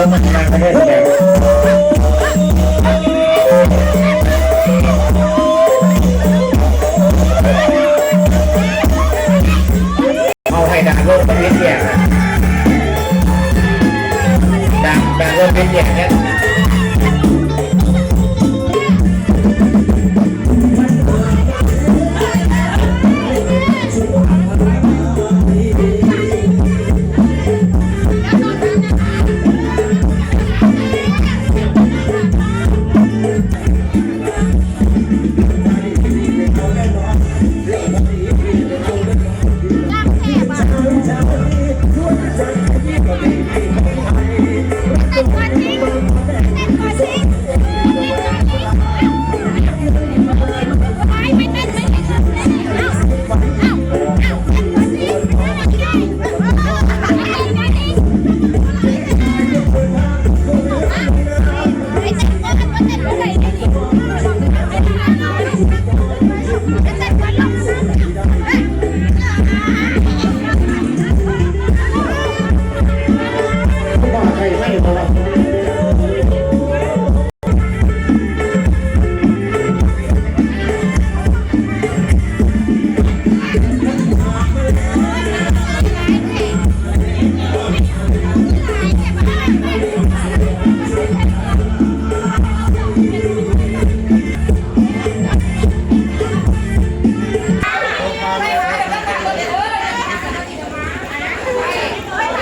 ለመተናገር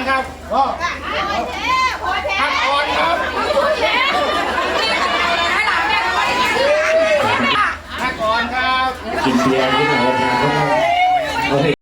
างครับกก่อนครับกินเบียร์นิดหน่อยครับ